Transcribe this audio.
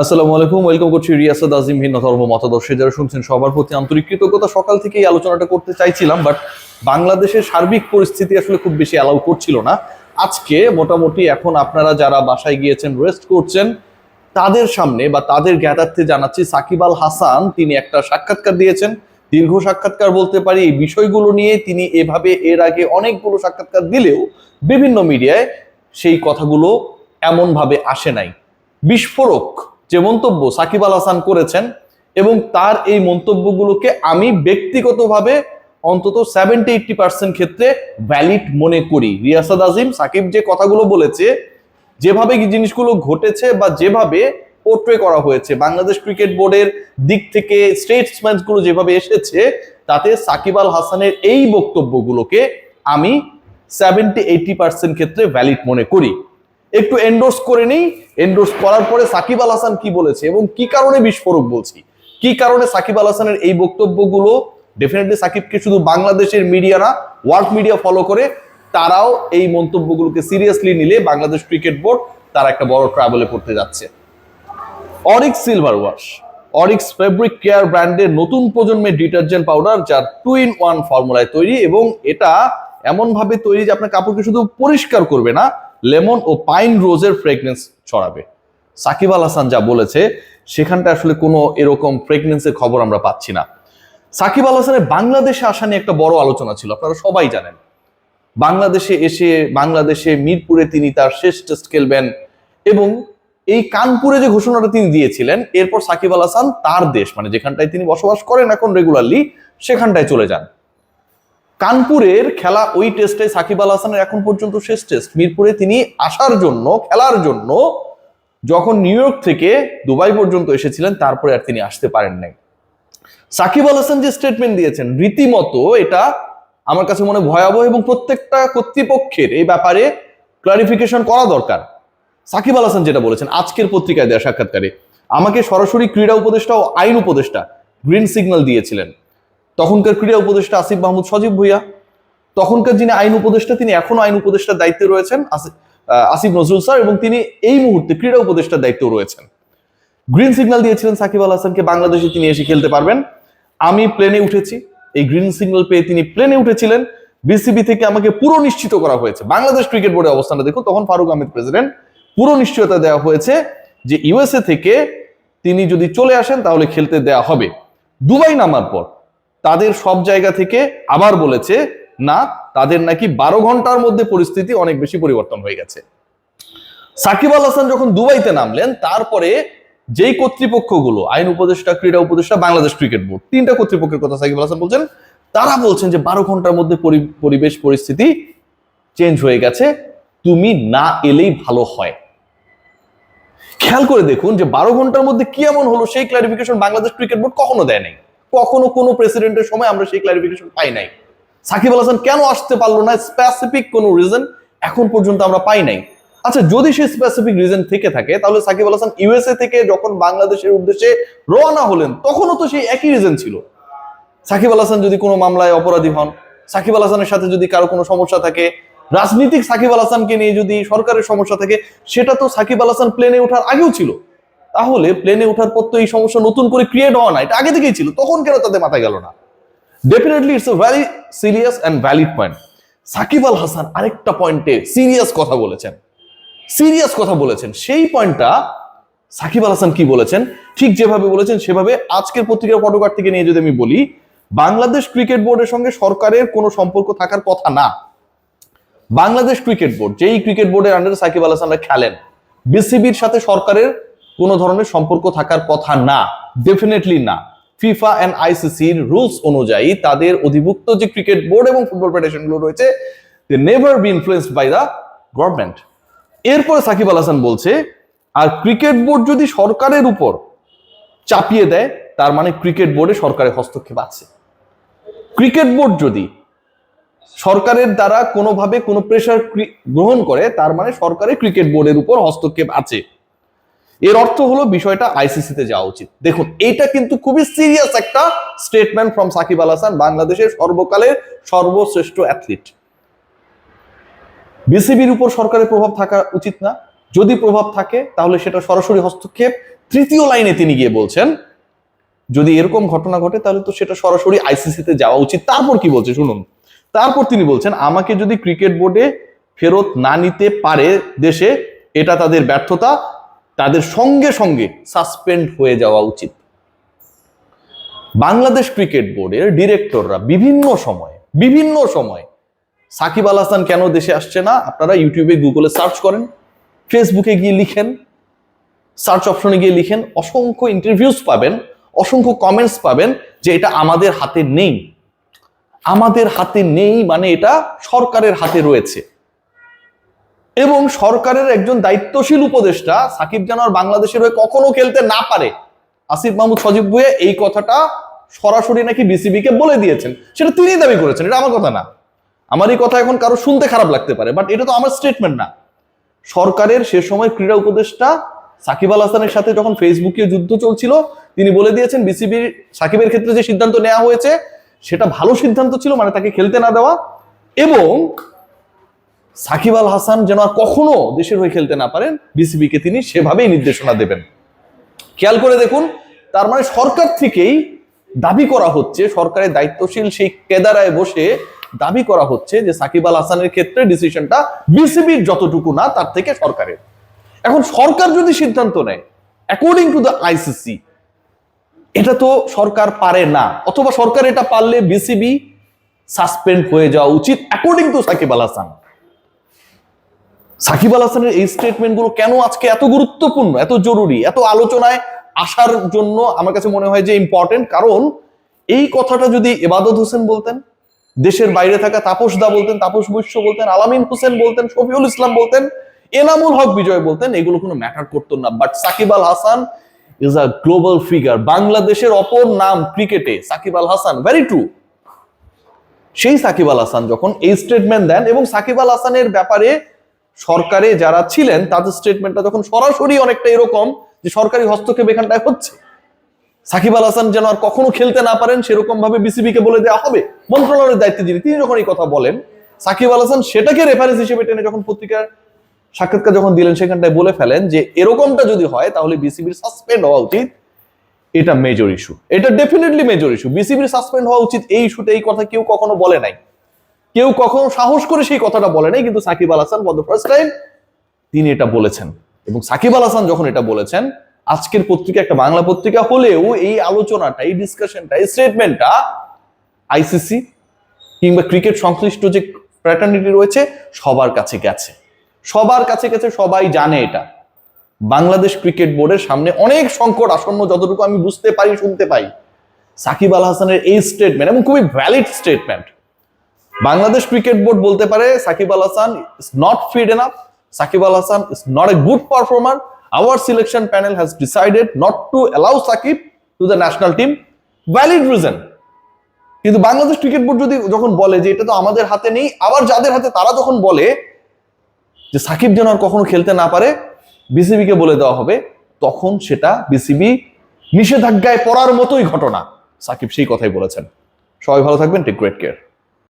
আসসালামু আলাইকুম, ওয়েলকাম করছি রিয়াসাদ আজিম ভিন্ন ধর্ম মতাদর্শে। যারা শুনছেন সবার প্রতি আন্তরিক কৃতজ্ঞতা, সকাল থেকেই আলোচনাটা করতে চাইছিলাম বাট বাংলাদেশের সার্বিক পরিস্থিতি আসলে খুব বেশি অ্যালাউ করছিল না। আজকে মোটামুটি এখন আপনারা যারা বাসায় গিয়েছেন রেস্ট করছেন, তাদের সামনে বা তাদের জ্ঞাতার্থে জানাচ্ছি সাকিব আল হাসান, তিনি একটা সাক্ষাৎকার দিয়েছেন। দীর্ঘ সাক্ষাৎকার বলতে পারি, এই বিষয়গুলো নিয়ে তিনি এভাবে এর আগে অনেকগুলো সাক্ষাৎকার দিলেও বিভিন্ন মিডিয়ায় সেই কথাগুলো এমনভাবে আসে নাই। বিস্ফোরক যে মন্তব্য সাকিব আল হাসান করেছেন এবং তার এই মন্তব্যগুলোকে আমি ব্যক্তিগতভাবে অন্তত সেভেন্টি এইটটি পার্সেন্ট ক্ষেত্রে ভ্যালিড মনে করি। রিয়াসাদ আজিম, সাকিব যে কথাগুলো বলেছে, যেভাবে জিনিসগুলো ঘটেছে বা যেভাবে পোর্ট্রে করা হয়েছে, বাংলাদেশ ক্রিকেট বোর্ডের দিক থেকে স্টেটসম্যানগুলো যেভাবে এসেছে, তাতে সাকিব আল হাসানের এই বক্তব্যগুলোকে আমি সেভেন্টি এইটি পার্সেন্ট ক্ষেত্রে ভ্যালিড মনে করি। একটু এন্ডোর্স করে নেই। এন্ডোর্স করার পরে সাকিব আল হাসান কি বলেছে এবং কি কারণে বিস্ফোরক বলছি? কি কারণে সাকিব আল হাসানের এই বক্তব্যগুলো? ডেফিনেটলি সাকিবকে শুধু বাংলাদেশের মিডিয়া না ওয়ার্ল্ড মিডিয়া ফলো করে, তারাও এই মন্তব্যগুলোকে সিরিয়াসলি নিলে বাংলাদেশ ক্রিকেট বোর্ড তারা একটা বড় ট্রাভেলে করতে যাচ্ছে। Orix silver wash Orix fabric care ব্র্যান্ডের নতুন প্রজন্মের ডিটারজেন্ট পাউডার যার টু ইন ওয়ান ফর্মুলায় তৈরি এবং এটা এমন ভাবে তৈরি যে আপনার কাপড়কে শুধু পরিষ্কার করবে না লেমন ও পাইন রোজের ফ্রেগনেন্স ছড়াবে। সাকিব আল হাসান যা বলেছে সেখানটা আসলে কোনো এরকম ফ্রেগনেন্সের খবর আমরা পাচ্ছি না। সাকিব আল হাসানের বাংলাদেশে আসা নিয়ে একটা বড় আলোচনা ছিল, আপনারা সবাই জানেন। বাংলাদেশে এসে, বাংলাদেশে মিরপুরে তিনি তার শেষ টেস্ট খেলবেন এবং এই কানপুরে যে ঘোষণাটা তিনি দিয়েছিলেন, এরপর সাকিব আল হাসান তার দেশ মানে যেখানটায় তিনি বসবাস করেন এখন রেগুলারলি সেখানটায় চলে যান। কানপুরের খেলা ওই টেস্টে সাকিব আল হাসানের এখন পর্যন্ত শেষ টেস্ট মিরপুরে তিনি আসার জন্য, খেলার জন্য যখন নিউ ইয়র্ক থেকে দুবাই পর্যন্ত এসেছিলেন, তারপরে আর তিনি আসতে পারেন নাই। সাকিব আল হাসান যে স্টেটমেন্ট দিয়েছেন, রীতিমতো এটা আমার কাছে মনে ভয়াবহ এবং প্রত্যেকটা কর্তৃপক্ষের এই ব্যাপারে ক্লারিফিকেশন করা দরকার। সাকিব আল হাসান যেটা বলেছেন, আজকের পত্রিকায় দেওয়া সাক্ষাৎকারে, আমাকে সরাসরি ক্রীড়া উপদেষ্টা ও আইন উপদেষ্টা গ্রিন সিগন্যাল দিয়েছিলেন। তখনকার ক্রীড়া উপদেষ্টা আসিফ মাহমুদ সজীব ভুইয়া, তখনকার যিনি আইন উপদেষ্টা, তিনি এখনও আইন উপদেষ্টার দায়িত্বে রয়েছেন আসিফ নজরুল স্যার, এবং তিনি এই মুহূর্তে ক্রীড়া উপদেষ্টার দায়িত্ব রয়েছেন। গ্রিন সিগন্যাল দিয়েছিলেন সাকিব আল হাসানকে, বাংলাদেশে তিনি এসে খেলতে পারবেন। আমি প্লেনে উঠেছি, এই গ্রিন সিগন্যাল পেয়ে তিনি প্লেনে উঠেছিলেন। বিসিবি থেকে আমাকে পুরো নিশ্চিত করা হয়েছে। বাংলাদেশ ক্রিকেট বোর্ডের অবস্থানটা দেখুন, তখন ফারুক আহমেদ প্রেসিডেন্ট। পুরো নিশ্চয়তা দেওয়া হয়েছে যে ইউএসএ থেকে তিনি যদি চলে আসেন, তাহলে খেলতে দেওয়া হবে। দুবাই নামার পর তাদের সব জায়গা থেকে আবার বলেছে, না, তাদের নাকি বারো ঘণ্টার মধ্যে পরিস্থিতি অনেক বেশি পরিবর্তন হয়ে গেছে। সাকিব আল হাসান যখন দুবাইতে নামলেন, তারপরে যেই কর্তৃপক্ষগুলো, আইন উপদেষ্টা, ক্রীড়া উপদেষ্টা, বাংলাদেশ ক্রিকেট বোর্ড, তিনটা কর্তৃপক্ষের কথা সাকিব আল হাসান বলছেন, তারা বলছেন যে বারো ঘণ্টার মধ্যে পরি- পরিবেশ পরিস্থিতি চেঞ্জ হয়ে গেছে, তুমি না এলেই ভালো হয়। খেয়াল করে দেখুন যে বারো ঘণ্টার মধ্যে কি এমন হলো, সেই ক্লারিফিকেশন বাংলাদেশ ক্রিকেট বোর্ড কখনো দেয় নাই কখনো কোনো প্রেসিডেন্টের সময় আমরা সেই ক্লারিফিকেশন পাই নাই। সাকিব আল হাসান কেন আসতে পারল না? স্পেসিফিক কোনো রিজন এখন পর্যন্ত আমরা পাই নাই। আচ্ছা যদি সেই স্পেসিফিক রিজন থেকে থাকে, তাহলে সাকিব আল হাসান ইউএসএ থেকে যখন বাংলাদেশের উদ্দেশ্যে রওনা হলেন, তখনও তো সেই একই রিজন ছিল। সাকিব আল হাসান যদি কোনো মামলায় অপরাধী হন, সাকিব আল হাসানের সাথে যদি কারও কোনো সমস্যা থাকে, রাজনীতিক সাকিব আল হাসানকে নিয়ে যদি সরকারের সমস্যা থাকে, সেটা তো সাকিব আল হাসান প্লেনে ওঠার আগেও ছিল। তাহলে প্লেনে ওঠার পর তো এই সমস্যা নতুন করে ক্রিয়েট হওয়া না, এটা আগে থেকেই ছিল, তখন কেন তাদের মাথায় গেল না? Definitely it's a very serious and valid point Shakib Al Hasan আরেকটা পয়েন্টে সিরিয়াস কথা বলেছেন। সিরিয়াস কথা বলেছেন। সেই পয়েন্টটা সাকিব আল হাসান কি বলেছেন? ঠিক যেভাবে বলেছেন, সেভাবে আজকের পত্রিকার ফটোকার্ড থেকে নিয়ে যদি আমি বলি, বাংলাদেশ ক্রিকেট বোর্ডের সঙ্গে সরকারের কোনো সম্পর্ক থাকার কথা না। বাংলাদেশ ক্রিকেট বোর্ড যেই ক্রিকেট বোর্ডের আন্ডারে সাকিব আল হাসানরা খেলেন বিসিবির সাথে সরকারের কোনো ধরনের সম্পর্ক থাকার কথা না ডেফিনেটলি না। ফিফা অ্যান্ড আইসিসির রুলস অনুযায়ী তাদের অধিভুক্ত যে ক্রিকেট বোর্ড এবং ফুটবল ফেডারেশনগুলো রয়েছে they never be influenced by the government এরপরে সাকিব আল হাসান বলছে, আর ক্রিকেট বোর্ড যদি সরকারের উপর চাপিয়ে দেয়, তার মানে ক্রিকেট বোর্ডে সরকারের হস্তক্ষেপ আছে। ক্রিকেট বোর্ড যদি সরকারের দ্বারা কোনোভাবে কোনো প্রেশার গ্রহণ করে, তার মানে সরকারের ক্রিকেট বোর্ডের উপর হস্তক্ষেপ আছে। এর অর্থ হলো বিষয়টা আইসিসিতে যাওয়া উচিত। দেখুন, এটা কিন্তু খুবই সিরিয়াস একটা স্টেটমেন্ট ফ্রম সাকিব আল হাসান, বাংলাদেশের সর্বকালের সর্বশ্রেষ্ঠ অ্যাথলিট বিসিবির উপর সরকারের প্রভাব থাকা উচিত না। যদি প্রভাব থাকে, তাহলে সেটা সরাসরি হস্তক্ষেপ। তৃতীয় লাইনে তিনি গিয়ে বলছেন, যদি এরকম ঘটনা ঘটে, তাহলে তো সেটা সরাসরি আইসিসিতে যাওয়া উচিত। তারপর কি বলছে, শুনুন। তারপর তিনি বলছেন, আমাকে যদি ক্রিকেট বোর্ডে ফেরত না নিতে পারে দেশে, এটা তাদের ব্যর্থতা। তাদের সঙ্গে সঙ্গে সাসপেন্ড হয়ে যাওয়া উচিত। বাংলাদেশ ক্রিকেট বোর্ডের ডিরেক্টররা বিভিন্ন সময়ে, বিভিন্ন সময় সাকিব আল হাসান কেন দেশে আসছে না? আপনারা ইউটিউবে, গুগলে সার্চ করেন, ফেসবুকে গিয়ে লিখেন, সার্চ অপশনে গিয়ে লিখেন, অসংখ্য ইন্টারভিউস পাবেন, অসংখ্য কমেন্টস পাবেন যে এটা আমাদের হাতে নেই। আমাদের হাতে নেই মানে এটা সরকারের হাতে রয়েছে। এবং সরকারের একজন দায়িত্বশীল উপদেষ্টা সাকিব জানোয়ার বাংলাদেশের হয়ে কখনো খেলতে না পারে। আসিফ মাহমুদ সজীব ভুয়ে এই কথাটা সরাসরি নাকি বিসিবি কে বলে দিয়েছেন। সেটা তিনি দাবি করেছেন, এটা আমার কথা না। আমার এই কথা এখন কারও শুনতে খারাপ লাগতে পারে বাট এটা তো আমার স্টেটমেন্ট না। সরকারের সে সময় ক্রীড়া উপদেষ্টা সাকিব আল হাসানের সাথে যখন ফেসবুকে যুদ্ধ চলছিল, তিনি বলে দিয়েছেন বিসিবির, সাকিবের ক্ষেত্রে যে সিদ্ধান্ত নেওয়া হয়েছে, সেটা ভালো সিদ্ধান্ত ছিল মানে তাকে খেলতে না দেওয়া। এবং সাকিব আল হাসান যেন আর কখনো দেশের হয়ে খেলতে না পারেন, বিসিবিকে তিনি সেভাবেই নির্দেশনা দেবেন। খেয়াল করে দেখুন, তার মানে সরকার থেকেই দাবি করা হচ্ছে, সরকারের দায়িত্বশীল সেই কেদারায় বসে দাবি করা হচ্ছে যে সাকিব আল হাসানের ক্ষেত্রে ডিসিশনটা বিসিবির যতটুকু না, তার থেকে সরকারের। এখন সরকার যদি সিদ্ধান্ত নেয় অ্যাকর্ডিং টু দ্য আইসিসি এটা তো সরকার পারে না, অথবা সরকার এটা পারলে বিসিবি সাসপেন্ড হয়ে যাওয়া উচিত অ্যাকর্ডিং টু সাকিব আল হাসান। সাকিব আল হাসানের এই স্টেটমেন্টগুলো কেন আজকে এত গুরুত্বপূর্ণ, এত জরুরি, এত আলোচনায় আসার জন্য আমার কাছে মনে হয় যে ইম্পর্টেন্ট কারণ এই কথাটা যদি এবাদত হোসেন বলতেন, দেশের বাইরে থাকা তাপস দা বলতেন, তাপস বৈশ্য বলতেন, আলামিন হোসেন বলতেন, শফিউল ইসলাম বলতেন, এনামুল হক বিজয় বলতেন, এগুলো কোনো ম্যাটার করতো না। But Shakib Al Hasan is a global figure বাংলাদেশের অপর নাম ক্রিকেটে সাকিব আল হাসান ভেরি ট্রু সেই সাকিব আল হাসান যখন এই স্টেটমেন্ট দেন এবং সাকিব আল হাসানের ব্যাপারে সরকারে যারা ছিলেন, তাদের স্টেটমেন্টটা যখন সরাসরি অনেকটা এরকম যে সরকারি হস্তক্ষেপ এখানটায় হচ্ছে। সাকিব আল হাসান যেন আর কখনো খেলতে না পারেন সেরকম ভাবে বিসিবি কে বলে দেওয়া হবে। মন্ত্রণালয়ের দায়িত্বে যিনি, তিনি যখন এই কথা বলেন, সাকিব আল হাসান সেটাকে রেফারেন্স হিসেবে টেনে যখন পত্রিকার সাক্ষাৎকার যখন দিলেন, সেখানটায় বলে ফেলেন যে, এরকমটা যদি হয়, তাহলে বিসিবির সাসপেন্ড হওয়া উচিত। এটা মেজর ইস্যু এটা ডেফিনেটলি মেজর ইস্যু বিসিবির সাসপেন্ড হওয়া উচিত, এই ইস্যুতে এই কথা কেউ কখনো বলে নাই। কেউ কখনো সাহস করে সেই কথাটা বলে নাই, কিন্তু Shakib Al Hasan for first time তিনি এটা বলেছেন। এবং সাকিব আল হাসান যখন এটা বলেছেন, আজকের পত্রিকা একটা বাংলা পত্রিকা হলেও এই আলোচনাটা, এই ডিসকাশনটা এই স্টেটমেন্টটা আইসিসি কিংবা ক্রিকেট সংশ্লিষ্ট যে ফ্র্যাটার্নিটি রয়েছে, সবার কাছে গেছে। সবার কাছে গেছে, সবাই জানে এটা। বাংলাদেশ ক্রিকেট বোর্ডের সামনে অনেক সংকট আসন্ন, যতটুকু আমি বুঝতে পারি, শুনতে পাই। সাকিব আল হাসানের এই স্টেটমেন্ট এবং খুবই valid statement Bangladesh cricket board বলতে পারে Shakib Al Hasan is not fit enough Shakib Al Hasan is not a good performer our selection panel has decided not to allow Shakib to the national team valid reason কিন্তু Bangladesh cricket board যদি যখন বলে যে এটা তো আমাদের হাতে নেই, আবার যাদের হাতে তারা যখন বলে যে সাকিব যেন আর কখনো খেলতে না পারে বিসিবি কে বলে দেওয়া হবে, তখন সেটা বিসিবি নিষেধাজ্ঞায় পড়ার মতোই ঘটনা, সাকিব সেই কথাই বলেছেন। সবাই ভালো থাকবেন টেক গ্রেট কেয়ার